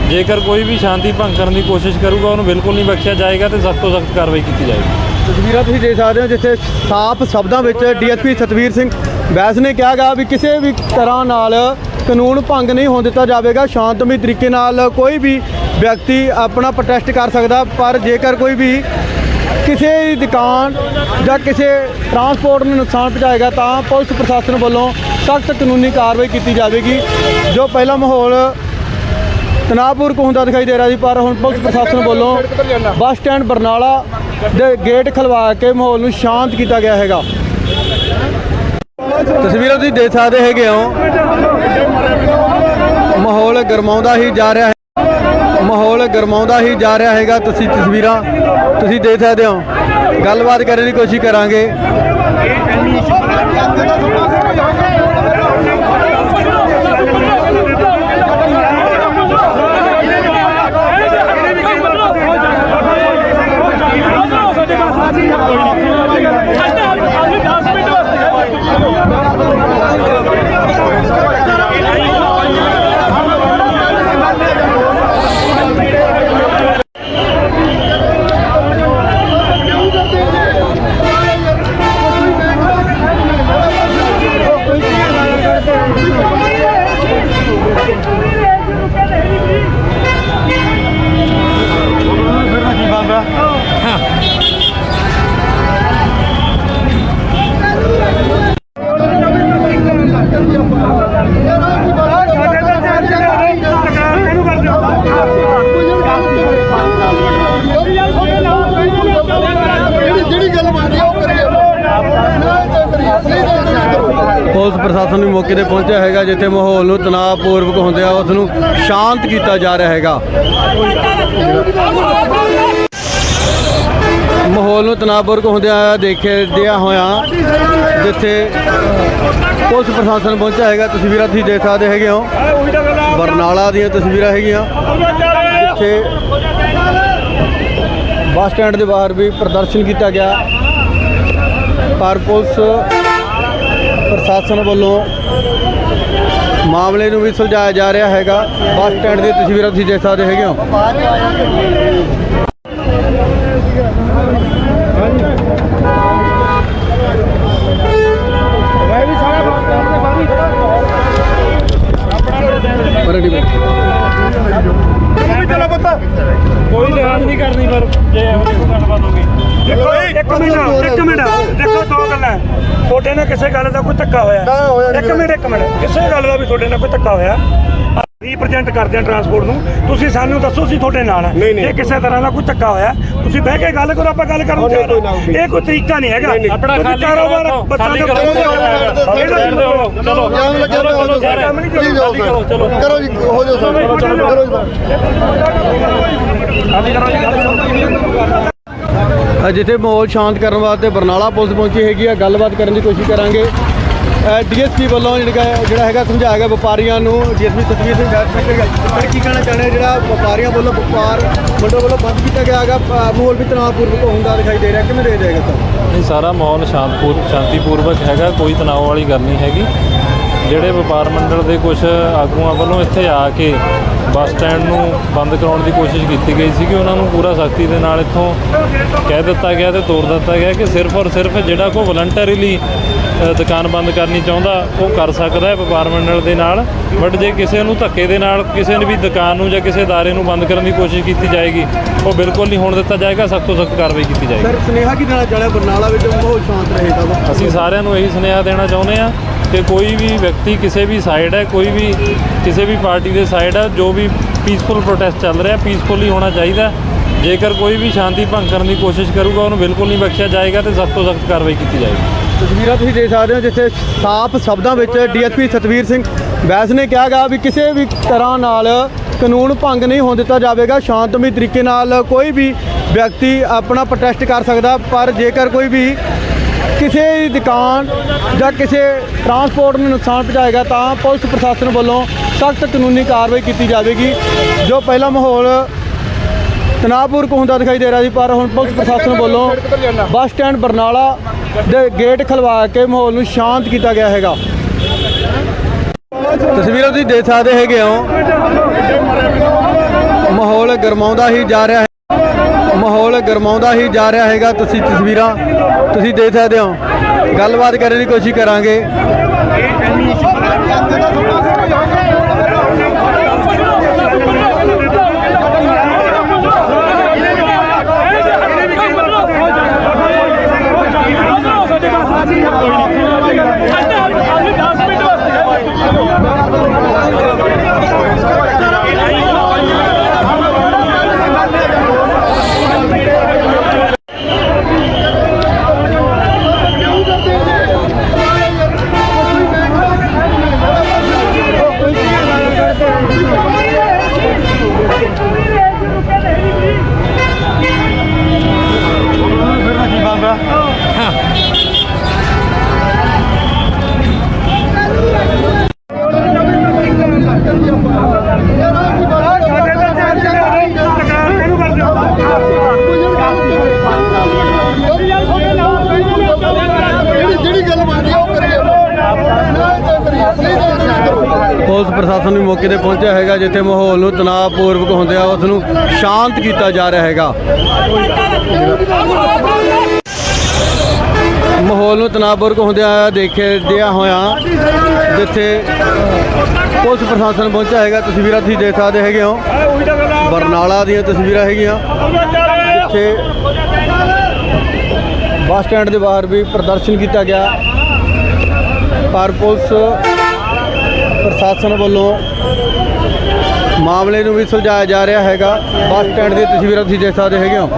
D: ਜੇਕਰ ਕੋਈ ਵੀ ਸ਼ਾਂਤੀ ਭੰਗ ਕਰਨ ਦੀ ਕੋਸ਼ਿਸ਼ ਕਰੂਗਾ, ਉਹਨੂੰ ਬਿਲਕੁਲ ਨਹੀਂ ਬਖਸ਼ਿਆ ਜਾਏਗਾ ਤੇ ਸਖਤ ਤੋਂ ਸਖਤ ਕਾਰਵਾਈ ਕੀਤੀ ਜਾਏਗੀ।
A: ਤਸਵੀਰਾਂ ਤੁਸੀਂ ਦੇਖ ਸਕਦੇ ਹੋ, ਜਿੱਥੇ ਸਾਫ਼ ਸ਼ਬਦਾਂ ਵਿੱਚ ਡੀਐਸਪੀ ਸਤਵੀਰ ਸਿੰਘ ਬੈਸ ਨੇ ਕਿਹਾ ਗਿਆ ਵੀ ਕਿਸੇ ਵੀ ਤਰ੍ਹਾਂ ਨਾਲ ਕਾਨੂੰਨ ਭੰਗ ਨਹੀਂ ਹੋਣ ਦਿੱਤਾ ਜਾਵੇਗਾ, ਸ਼ਾਂਤਮਈ ਤਰੀਕੇ ਨਾਲ ਕੋਈ ਵੀ ਵਿਅਕਤੀ ਆਪਣਾ ਪ੍ਰੋਟੈਸਟ ਕਰ ਸਕਦਾ, ਪਰ ਜੇਕਰ ਕੋਈ ਵੀ ਕਿਸੇ ਦੀ ਦੁਕਾਨ ਜਾਂ ਕਿਸੇ ਟਰਾਂਸਪੋਰਟ ਨੂੰ ਨੁਕਸਾਨ ਪਹੁੰਚਾਏਗਾ ਤਾਂ ਪੁਲਿਸ ਪ੍ਰਸ਼ਾਸਨ ਵੱਲੋਂ ਸਖਤ ਕਾਨੂੰਨੀ ਕਾਰਵਾਈ ਕੀਤੀ ਜਾਵੇਗੀ। ਜੋ ਪਹਿਲਾ ਮਾਹੌਲ ਤਣਾਅਪੂਰਵਕ ਹੁੰਦਾ ਦਿਖਾਈ ਦੇ ਰਿਹਾ ਸੀ ਪਰ ਹੁਣ ਪੁਲਿਸ ਪ੍ਰਸ਼ਾਸਨ ਵੱਲੋਂ ਬੱਸ ਸਟੈਂਡ ਬਰਨਾਲਾ ਦੇ ਗੇਟ ਖਲਵਾ ਕੇ ਮਾਹੌਲ ਨੂੰ ਸ਼ਾਂਤ ਕੀਤਾ ਗਿਆ ਹੈਗਾ। ਤਸਵੀਰਾਂ ਤੁਸੀਂ ਦੇਖ ਸਕਦੇ ਹੈਗੇ ਹੋ। ਮਾਹੌਲ ਗਰਮਾਉਂਦਾ ਹੀ ਜਾ ਰਿਹਾ ਹੈ। ਮਾਹੌਲ ਗਰਮਾਉਂਦਾ ਹੀ ਜਾ ਰਿਹਾ ਹੈਗਾ ਤੁਸੀਂ ਤਸਵੀਰਾਂ, ਤੁਸੀਂ ਦੇਖ ਸਕਦੇ ਹੋ। ਗੱਲਬਾਤ ਕਰਨ ਦੀ ਕੋਸ਼ਿਸ਼ ਕਰਾਂਗੇ। ਪੁਲਿਸ ਪ੍ਰਸ਼ਾਸਨ ਵੀ ਮੌਕੇ ਤੇ ਪਹੁੰਚਿਆ ਹੈਗਾ, ਜਿੱਥੇ ਮਾਹੌਲ ਨੂੰ ਤਣਾਅਪੂਰਵਕ ਹੁੰਦਿਆਂ ਉਸ ਨੂੰ ਸ਼ਾਂਤ ਕੀਤਾ ਜਾ ਰਿਹਾ ਹੈਗਾ। ਮਾਹੌਲ ਨੂੰ ਤਣਾਅਪੂਰਵਕ ਹੁੰਦਿਆ ਦੇਖਿਆ ਹੋਇਆ, ਜਿੱਥੇ ਪੁਲਿਸ ਪ੍ਰਸ਼ਾਸਨ ਪਹੁੰਚਿਆ ਹੈਗਾ। ਤਸਵੀਰਾਂ ਤੁਸੀਂ ਦੇਖ ਸਕਦੇ ਹੈਗੇ ਹੋ। ਬਰਨਾਲਾ ਦੀਆਂ ਤਸਵੀਰਾਂ ਹੈਗੀਆਂ। ਜਿੱਥੇ ਬੱਸ ਸਟੈਂਡ ਦੇ ਬਾਹਰ ਵੀ ਪ੍ਰਦਰਸ਼ਨ ਕੀਤਾ ਗਿਆ। ਪਰ ਪੁਲਿਸ ਪ੍ਰਸ਼ਾਸਨ ਵੱਲੋਂ ਮਾਮਲੇ ਨੂੰ ਵੀ ਸੁਲਝਾਇਆ ਜਾ ਰਿਹਾ ਹੈਗਾ। ਬੱਸ ਸਟੈਂਡ ਦੀਆਂ ਤਸਵੀਰਾਂ ਤੁਸੀਂ ਦੇਖ ਸਕਦੇ ਹੈਗੇ ਹੋ।
C: ਚਲੋ ਪੁੱਤ। ਕੋਈ ਲਿਹਾਜ਼ ਨਹੀਂ ਕਰਨੀ ਪਰ ਜੇ ਇਹੋ ਜਿਹੀ ਕੋਈ ਗੱਲਬਾਤ ਹੋ ਗਈ। ਦੇਖੋ ਇੱਕ ਮਿੰਟ ਇੱਕ ਮਿੰਟ। ਦੇਖੋ ਦੋ ਗੱਲਾਂ। ਤੁਹਾਡੇ ਨਾਲ ਕਿਸੇ ਗੱਲ ਦਾ ਕੋਈ ਧੱਕਾ ਹੋਇਆ?
B: ਨਾ ਹੋਇਆ ਨੀ
C: ਇੱਕ ਮਿੰਟ ਇੱਕ ਮਿੰਟ। ਕਿਸੇ ਗੱਲ ਦਾ ਵੀ ਤੁਹਾਡੇ ਨਾਲ ਕੋਈ ਧੱਕਾ ਹੋਇਆ? ਰੀਪ੍ਰੈਜ਼ੈਂਟ ਕਰਦੇ ਆ ਟਰਾਂਸਪੋਰਟ ਨੂੰ ਤੁਸੀਂ ਸਾਨੂੰ ਦੱਸੋ ਸੀ ਤੁਹਾਡੇ ਨਾਲ ਆ।
B: ਨਹੀਂ, ਨਹੀਂ।
C: ਜੇ ਕਿਸੇ ਤਰ੍ਹਾਂ ਦਾ ਕੋਈ ਧੱਕਾ ਹੋਇਆ ਤੁਸੀਂ ਬਹਿ ਕੇ ਗੱਲ ਕਰੋ ਆਪਾਂ ਗੱਲ ਕਰਨ
B: ਨਾ, ਕੋਈ।
C: ਇਹ ਕੋਈ ਤਰੀਕਾ ਨਹੀਂ ਹੈਗਾ।
D: ਆਪਣਾ ਖਾਲੀ
C: ਕਾਰੋਬਾਰ
D: ਕਰੋ,
C: ਬੱਚਾ
D: ਖਾਲੀ
C: ਦੇ
D: ਕਰੋ, ਚਲੋ
B: ਜਾਮ ਲੱਗਿਆ ਹੋਇਆ
D: ਚਲੋ ਸਾਰੇ
C: ਕੰਮ ਨਹੀਂ
B: Please ਜਾਓ
D: ਕਰੋ, ਚਲੋ।
B: ਕਰੋ ਜੀ ਹੋ ਜਾਓ ਸਰ ਕਰੋ ਜੀ
A: ਅ, ਜਿੱਥੇ ਮਾਹੌਲ ਸ਼ਾਂਤ ਕਰਨ ਵਾਸਤੇ ਬਰਨਾਲਾ ਪੁਲਿਸ ਪਹੁੰਚੀ ਹੈਗੀ ਆ ਗੱਲਬਾਤ ਕਰਨ ਦੀ ਕੋਸ਼ਿਸ਼ ਕਰਾਂਗੇ ਡੀਐਸਪੀ ਵੱਲੋਂ ਜਿਹੜਾ ਜਿਹੜਾ ਹੈਗਾ ਸਮਝਾਇਆ ਗਿਆ ਵਪਾਰੀਆਂ ਨੂੰ ਡੀਐਸਪੀ ਸਤਵੀਰ ਸਿੰਘ ਬੈਠ ਕੀ ਕਹਿਣਾ ਚਾਹੁੰਦੇ ਜਿਹੜਾ ਵਪਾਰੀਆਂ ਵੱਲੋਂ ਵਪਾਰ ਮੰਡਲ ਵੱਲੋਂ ਬੰਦ ਕੀਤਾ ਗਿਆ ਹੈਗਾ ਮਾਹੌਲ ਵੀ ਤਣਾਅਪੂਰਵਕ ਹੁੰਦਾ ਦਿਖਾਈ ਦੇ ਰਿਹਾ। ਕਿਵੇਂ ਦੇ ਜਾਏਗਾ ਤਾਂ
D: ਨਹੀਂ, ਸਾਰਾ ਮਾਹੌਲ ਸ਼ਾਂਤਪੂਰ ਸ਼ਾਂਤੀਪੂਰਵਕ ਹੈਗਾ, ਕੋਈ ਤਣਾਅ ਵਾਲੀ ਗੱਲ ਨਹੀਂ ਹੈਗੀ। ਜਿਹੜੇ ਵਪਾਰ ਮੰਡਲ ਦੇ ਕੁਝ ਆਗੂਆਂ ਵੱਲੋਂ ਇੱਥੇ ਆ ਕੇ ਬੱਸ ਸਟੈਂਡ ਨੂੰ ਬੰਦ ਕਰਾਉਣ ਦੀ ਕੋਸ਼ਿਸ਼ ਕੀਤੀ ਗਈ ਸੀ ਕਿ ਉਹਨਾਂ ਨੂੰ ਪੂਰਾ ਸਖਤੀ ਦੇ ਨਾਲ ਇੱਥੋਂ ਕਹਿ ਦਿੱਤਾ ਗਿਆ ਤੇ ਤੋੜ ਦਿੱਤਾ ਗਿਆ ਕਿ ਸਿਰਫ ਔਰ ਸਿਰਫ ਜਿਹੜਾ ਕੋ ਵਲੰਟਰੀਲੀ ਦੁਕਾਨ ਬੰਦ ਕਰਨੀ ਚਾਹੁੰਦਾ ਉਹ ਕਰ ਸਕਦਾ ਹੈ ਵਪਾਰ ਮੰਡਲ ਦੇ ਨਾਲ ਬਟ ਜੇ ਕਿਸੇ ਨੂੰ ਧੱਕੇ ਦੇ ਨਾਲ ਕਿਸੇ ਨੇ ਵੀ ਦੁਕਾਨ ਨੂੰ ਜਾਂ ਕਿਸੇ ادارے ਨੂੰ ਬੰਦ ਕਰਨ ਦੀ ਕੋਸ਼ਿਸ਼ ਕੀਤੀ ਜਾਏਗੀ ਉਹ ਬਿਲਕੁਲ ਨਹੀਂ ਹੋਣ ਦਿੱਤਾ ਜਾਏਗਾ ਸਖਤ ਤੋਂ ਸਖਤ ਕਾਰਵਾਈ ਕੀਤੀ ਜਾਏਗੀ
A: ਸਰ ਸੁਨੇਹਾ ਕੀ ਦੇਣਾ ਚਾਹੁੰਦੇ ਹੋ ਬਰਨਾਲਾ ਵਿੱਚ ਮਾਹੌਲ ਸ਼ਾਂਤ ਰਹੇਗਾ ਵਾ
D: ਅਸੀਂ ਸਾਰਿਆਂ ਨੂੰ ਇਹੀ ਸੁਨੇਹਾ ਦੇਣਾ ਚਾਹੁੰਦੇ ਹਾਂ ਕਿ ਕੋਈ ਵੀ ਵਿਅਕਤੀ ਕਿਸੇ ਵੀ ਸਾਈਡ ਹੈ ਕੋਈ ਵੀ ਕਿਸੇ ਵੀ ਪਾਰਟੀ ਦੇ ਸਾਈਡ ਹੈ ਜੋ ਵੀ ਪੀਸਫੁਲ ਪ੍ਰੋਟੈਸਟ ਚੱਲ ਰਿਹਾ ਪੀਸਫੁਲ ਹੀ ਹੋਣਾ ਚਾਹੀਦਾ ਹੈ। ਜੇਕਰ ਕੋਈ ਵੀ ਸ਼ਾਂਤੀ ਭੰਗ ਕਰਨ ਦੀ ਕੋਸ਼ਿਸ਼ ਕਰੂਗਾ ਉਹਨੂੰ ਬਿਲਕੁਲ ਨਹੀਂ ਬਖਸ਼ਿਆ ਜਾਏਗਾ ਤੇ ਸਖਤ ਤੋਂ ਸਖਤ ਕਾਰਵਾਈ ਕੀਤੀ ਜਾਏਗੀ
A: ਤਸਵੀਰਾਂ ਤੁਸੀਂ ਦੇਖ ਸਕਦੇ ਹੋ ਜਿੱਥੇ ਸਾਫ਼ ਸ਼ਬਦਾਂ ਵਿੱਚ ਡੀਐਸਪੀ ਸਤਵੀਰ ਸਿੰਘ ਬੈਸ ਨੇ ਕਿਹਾ ਗਾ ਵੀ ਕਿਸੇ ਵੀ ਤਰ੍ਹਾਂ ਨਾਲ ਕਾਨੂੰਨ ਭੰਗ ਨਹੀਂ ਹੋਣ ਦਿੱਤਾ ਜਾਵੇਗਾ, ਸ਼ਾਂਤਮਈ ਤਰੀਕੇ ਨਾਲ ਕੋਈ ਵੀ ਵਿਅਕਤੀ ਆਪਣਾ ਪ੍ਰੋਟੈਸਟ ਕਰ ਸਕਦਾ, ਪਰ ਜੇਕਰ ਕੋਈ ਵੀ ਕਿਸੇ ਦੁਕਾਨ ਜਾਂ ਕਿਸੇ ਟਰਾਂਸਪੋਰਟ ਨੂੰ ਨੁਕਸਾਨ ਪਹੁੰਚਾਏਗਾ, ਤਾਂ ਪੁਲਿਸ ਪ੍ਰਸ਼ਾਸਨ ਵੱਲੋਂ ਸਖਤ ਕਾਨੂੰਨੀ ਕਾਰਵਾਈ ਕੀਤੀ ਜਾਵੇਗੀ। ਜੋ ਪਹਿਲਾ ਮਾਹੌਲ ਤਣਾਅਪੂਰਵਕ ਹੁੰਦਾ ਦਿਖਾਈ ਦੇ ਰਿਹਾ ਸੀ ਪਰ ਹੁਣ ਪੁਲਿਸ ਪ੍ਰਸ਼ਾਸਨ ਵੱਲੋਂ ਬੱਸ ਸਟੈਂਡ ਬਰਨਾਲਾ ਦੇ ਗੇਟ ਖਲਵਾ ਕੇ ਮਾਹੌਲ ਨੂੰ ਸ਼ਾਂਤ ਕੀਤਾ ਗਿਆ ਹੈਗਾ। ਤਸਵੀਰਾਂ ਤੁਸੀਂ ਦੇਖ ਸਕਦੇ ਹੈਗੇ ਹੋ। ਮਾਹੌਲ ਗਰਮਾਉਂਦਾ ਹੀ ਜਾ ਰਿਹਾ ਹੈ। ਮਾਹੌਲ ਗਰਮਾਉਂਦਾ ਹੀ ਜਾ ਰਿਹਾ ਹੈਗਾ, ਤੁਸੀਂ ਤਸਵੀਰਾਂ ਤੁਸੀਂ ਦੇਖ ਸਕਦੇ ਹੋ। ਗੱਲਬਾਤ ਕਰਨ ਦੀ ਕੋਸ਼ਿਸ਼ ਕਰਾਂਗੇ
B: ਜਿਹੜੀ ਜਿਹੜੀ ਗੱਲ ਬਣਦੀ ਆ ਉਹ ਕਰੀਏ ਨਾ ਤਾਂ ਕਰੀਏ ਨਹੀਂ ਤਾਂ ਅਸੀਂ ਕਰੋ
A: ਪੁਲਿਸ ਪ੍ਰਸ਼ਾਸਨ ਵੀ ਮੌਕੇ ਤੇ ਪਹੁੰਚਿਆ ਹੈਗਾ, ਜਿੱਥੇ ਮਾਹੌਲ ਨੂੰ ਤਣਾਅਪੂਰਵਕ ਹੁੰਦੇ ਆ ਉਸ ਨੂੰ ਸ਼ਾਂਤ ਕੀਤਾ ਜਾ ਰਿਹਾ ਹੈਗਾ। ਮਾਹੌਲ ਨੂੰ ਤਣਾਅਪੂਰਵਕ ਹੁੰਦਿਆਂ ਦੇਖੇ ਦਿਆ ਹੋਇਆ ਜਿੱਥੇ ਪੁਲਿਸ ਪ੍ਰਸ਼ਾਸਨ ਪਹੁੰਚਿਆ ਹੈਗਾ, ਤਸਵੀਰਾਂ ਤੁਸੀਂ ਦੇਖ ਸਕਦੇ ਹੈਗੇ ਹੋ। ਬਰਨਾਲਾ ਦੀਆਂ ਤਸਵੀਰਾਂ ਹੈਗੀਆਂ, ਜਿੱਥੇ ਬੱਸ ਸਟੈਂਡ ਦੇ ਬਾਹਰ ਵੀ ਪ੍ਰਦਰਸ਼ਨ ਕੀਤਾ ਗਿਆ। ਪਰ ਪੁਲਿਸ ਪ੍ਰਸ਼ਾਸਨ ਵੱਲੋਂ ਮਾਮਲੇ ਨੂੰ ਵੀ ਸੁਲਝਾਇਆ ਜਾ ਰਿਹਾ ਹੈਗਾ। ਬੱਸ ਸਟੈਂਡ ਦੀਆਂ ਤਸਵੀਰਾਂ ਤੁਸੀਂ ਦੇਖ ਸਕਦੇ ਹੈਗੇ ਹੋ।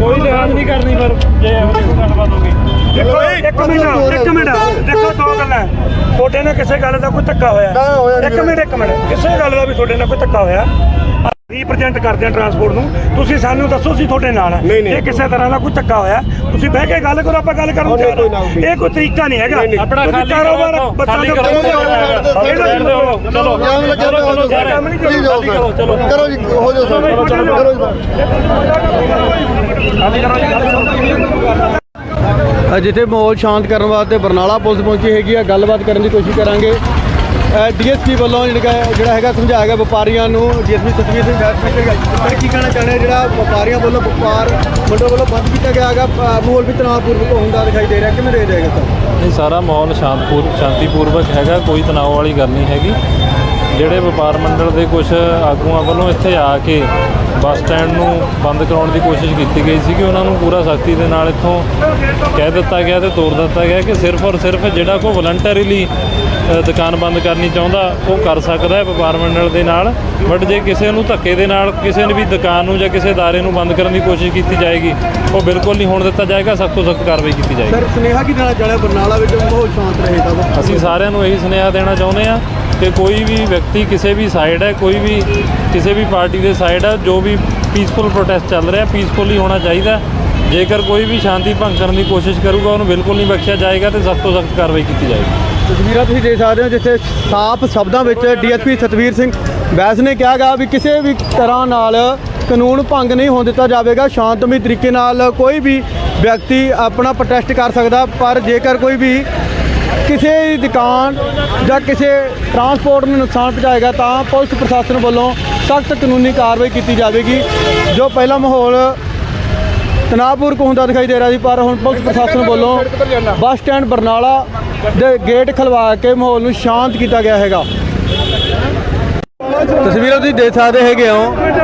C: ਕੋਈ ਲਿਹਾਜ਼ ਨਹੀਂ ਕਰਨੀ ਪਰ ਜੇ ਇਹੋ ਜਿਹੀ ਗੱਲਬਾਤ ਹੋ ਗਈ। ਦੇਖੋ ਇੱਕ ਮਿੰਟ ਇੱਕ ਮਿੰਟ ਦੇਖੋ ਦੋ ਗੱਲਾਂ। ਤੁਹਾਡੇ ਨਾਲ ਕਿਸੇ ਗੱਲ ਦਾ ਕੋਈ ਧੱਕਾ ਹੋਇਆ? ਇੱਕ ਮਿੰਟ ਇੱਕ ਮਿੰਟ। ਕਿਸੇ ਗੱਲ ਦਾ ਵੀ ਤੁਹਾਡੇ ਨਾਲ ਕੋਈ ਧੱਕਾ ਹੋਇਆ? ਰੀਪ੍ਰੈਜ਼ੈਂਟ ਕਰਦੇ ਆ ਟਰਾਂਸਪੋਰਟ ਨੂੰ। ਤੁਸੀਂ ਸਾਨੂੰ ਦੱਸੋ ਸੀ ਤੁਹਾਡੇ ਨਾਲ। ਜੇ ਕਿਸੇ ਤਰ੍ਹਾਂ ਦਾ ਕੋਈ ਧੱਕਾ ਹੋਇਆ? ਤੁਸੀਂ ਬਹਿ ਕੇ ਗੱਲ ਕਰੋ ਆਪਾਂ ਗੱਲ ਕਰਨ ਆ।
B: ਹੋਊਗੀ।
C: ਇਹ ਕੋਈ ਤਰੀਕਾ ਨਹੀਂ ਹੈਗਾ।
D: ਆਪਣਾ
C: ਤੁਸੀਂ
D: ਖਾਲੀ
C: ਕਾਰੋਬਾਰ
D: ਕਰੋ,
C: ਬੱਚਾ ਦੇ
D: ਕਰੋ। ਚਲੋ।
B: ਹੋ ਜਾਓ
D: ਕਰੋ,
B: ਸਰ
D: ਚਲੋ।
B: ਕਰੋ ਜੀ ਹੋ ਜਾਓ ਸਰ। ਕਰੋ ਜੀ।
A: ਅ, ਜਿੱਥੇ ਮਾਹੌਲ ਸ਼ਾਂਤ ਕਰਨ ਵਾਸਤੇ ਬਰਨਾਲਾ ਪੁਲਿਸ ਪਹੁੰਚੀ ਹੈਗੀ ਆ, ਗੱਲਬਾਤ ਕਰਨ ਦੀ ਕੋਸ਼ਿਸ਼ ਕਰਾਂਗੇ। ਡੀਐਸਪੀ ਵੱਲੋਂ ਜਿਹੜਾ ਜਿਹੜਾ ਹੈਗਾ ਸਮਝਾਇਆ ਗਿਆ ਵਪਾਰੀਆਂ ਨੂੰ ਡੀਐਸਪੀ ਸਤਵੀਰ ਸਿੰਘ ਬੈਠ ਬੈਠੇਗਾ ਪਰ ਕੀ ਕਹਿਣਾ ਚਾਹੁੰਦੇ ਹੋ, ਜਿਹੜਾ ਵਪਾਰੀਆਂ ਵੱਲੋਂ ਵਪਾਰ ਮੰਡਲ ਵੱਲੋਂ ਬੰਦ ਕੀਤਾ ਗਿਆ ਹੈਗਾ ਮਾਹੌਲ ਵੀ ਤਣਾਅਪੂਰਵਕ ਹੁੰਦਾ ਦਿਖਾਈ ਦੇ ਰਿਹਾ, ਕਿਵੇਂ ਦੇ ਰਿਹਾ ਤਾਂ
D: ਇਹ ਸਾਰਾ ਮਾਹੌਲ ਸ਼ਾਂਤਪੂਰ, ਸ਼ਾਂਤੀਪੂਰਵਕ ਹੈਗਾ, ਕੋਈ ਤਣਾਅ ਵਾਲੀ ਗੱਲ ਨਹੀਂ ਹੈਗੀ। ਜਿਹੜੇ ਵਪਾਰ ਮੰਡਲ ਦੇ ਕੁਝ ਆਗੂਆਂ ਵੱਲੋਂ ਇੱਥੇ ਆ ਕੇ ਬੱਸ ਸਟੈਂਡ ਨੂੰ ਬੰਦ ਕਰਾਉਣ ਦੀ ਕੋਸ਼ਿਸ਼ ਕੀਤੀ ਗਈ ਸੀ ਕਿ ਉਹਨਾਂ ਨੂੰ ਪੂਰਾ ਸਖਤੀ ਦੇ ਨਾਲ ਇੱਥੋਂ ਕਹਿ ਦਿੱਤਾ ਗਿਆ ਤੇ ਤੋੜ ਦਿੱਤਾ ਗਿਆ ਕਿ ਸਿਰਫ ਔਰ ਸਿਰਫ ਜਿਹੜਾ ਕੋ ਵਲੰਟਰੀਲੀ ਦੁਕਾਨ ਬੰਦ ਕਰਨੀ ਚਾਹੁੰਦਾ, ਉਹ ਕਰ ਸਕਦਾ ਹੈ ਵਪਾਰ ਮੰਡਲ ਦੇ ਨਾਲ। ਬਟ ਜੇ ਕਿਸੇ ਨੂੰ ਧੱਕੇ ਦੇ ਨਾਲ ਕਿਸੇ ਨੇ ਵੀ ਦੁਕਾਨ ਨੂੰ ਜਾਂ ਕਿਸੇ ਦਾਰੇ ਨੂੰ ਬੰਦ ਕਰਨ ਦੀ ਕੋਸ਼ਿਸ਼ ਕੀਤੀ ਜਾਏਗੀ, ਉਹ ਬਿਲਕੁਲ ਨਹੀਂ ਹੋਣ ਦਿੱਤਾ ਜਾਏਗਾ, ਸਖਤ ਤੋਂ ਸਖਤ ਕਾਰਵਾਈ ਕੀਤੀ ਜਾਏਗੀ।
A: ਸਰ, ਸੁਨੇਹਾ ਕੀ ਦੇਣਾ ਚਾਹਣਾ ਬਰਨਾਲਾ ਵਿੱਚ ਮਾਹੌਲ ਸ਼ਾਂਤ ਰਹੇਗਾ
D: ਅਸੀਂ ਸਾਰਿਆਂ ਨੂੰ ਇਹੀ ਸੁਨੇਹਾ ਦੇਣਾ ਚਾਹੁੰਦੇ ਹਾਂ ਕਿ ਕੋਈ ਵੀ ਵਿਅਕਤੀ ਕਿਸੇ ਵੀ ਸਾਈਡ ਹੈ ਕੋਈ ਵੀ ਕਿਸੇ ਵੀ ਪਾਰਟੀ ਦੇ ਸਾਈਡ ਹੈ ਜੋ ਵੀ ਪੀਸਫੁਲ ਪ੍ਰੋਟੈਸਟ ਚੱਲ ਰਿਹਾ ਪੀਸਫੁਲ ਹੀ ਹੋਣਾ ਚਾਹੀਦਾ ਜੇਕਰ ਕੋਈ ਵੀ ਸ਼ਾਂਤੀ ਭੰਗ ਕਰਨ ਦੀ ਕੋਸ਼ਿਸ਼ ਕਰੂਗਾ ਉਹਨੂੰ ਬਿਲਕੁਲ ਨਹੀਂ ਬਖਸ਼ਿਆ ਜਾਏਗਾ ਤੇ ਸਖਤ ਤੋਂ ਸਖਤ ਕਾਰਵਾਈ ਕੀਤੀ ਜਾਏਗੀ।
A: ਤਸਵੀਰਾਂ ਤੁਸੀਂ ਦੇਖ ਸਕਦੇ ਹੋ ਜਿੱਥੇ ਸਾਫ਼ ਸ਼ਬਦਾਂ ਵਿੱਚ ਡੀਐਸਪੀ ਸਤਵੀਰ ਸਿੰਘ ਬੈਸ ਨੇ ਕਿਹਾਗਾ ਵੀ ਕਿਸੇ ਵੀ ਤਰ੍ਹਾਂ ਨਾਲ ਕਾਨੂੰਨ ਭੰਗ ਨਹੀਂ ਹੋਣ ਦਿੱਤਾ ਜਾਵੇਗਾ ਸ਼ਾਂਤਮਈ ਤਰੀਕੇ ਨਾਲ ਕੋਈ ਵੀ ਵਿਅਕਤੀ ਆਪਣਾ ਪ੍ਰੋਟੈਸਟ ਕਰ ਸਕਦਾ, ਪਰ ਜੇਕਰ ਕੋਈ ਵੀ ਕਿਸੇ ਦੁਕਾਨ ਜਾਂ ਕਿਸੇ ਟਰਾਂਸਪੋਰਟ ਨੂੰ ਨੁਕਸਾਨ ਪਹੁੰਚਾਏਗਾ, ਤਾਂ ਪੁਲਿਸ ਪ੍ਰਸ਼ਾਸਨ ਵੱਲੋਂ ਸਖਤ ਕਾਨੂੰਨੀ ਕਾਰਵਾਈ ਕੀਤੀ ਜਾਵੇਗੀ, ਜੋ ਪਹਿਲਾ ਮਾਹੌਲ ਤਣਾਅਪੂਰਕ ਹੁੰਦਾ ਦਿਖਾਈ ਦੇ ਰਿਹਾ ਸੀ, ਪਰ ਹੁਣ ਪੁਲਿਸ ਪ੍ਰਸ਼ਾਸਨ ਵੱਲੋਂ ਬੱਸ ਸਟੈਂਡ ਬਰਨਾਲਾ ਦੇ ਗੇਟ ਖਲਵਾ ਕੇ ਮਾਹੌਲ ਨੂੰ ਸ਼ਾਂਤ ਕੀਤਾ ਗਿਆ ਹੈਗਾ। ਤਸਵੀਰਾਂ ਤੁਸੀਂ ਦੇਖ ਸਕਦੇ ਹੈਗੇ ਹੋ।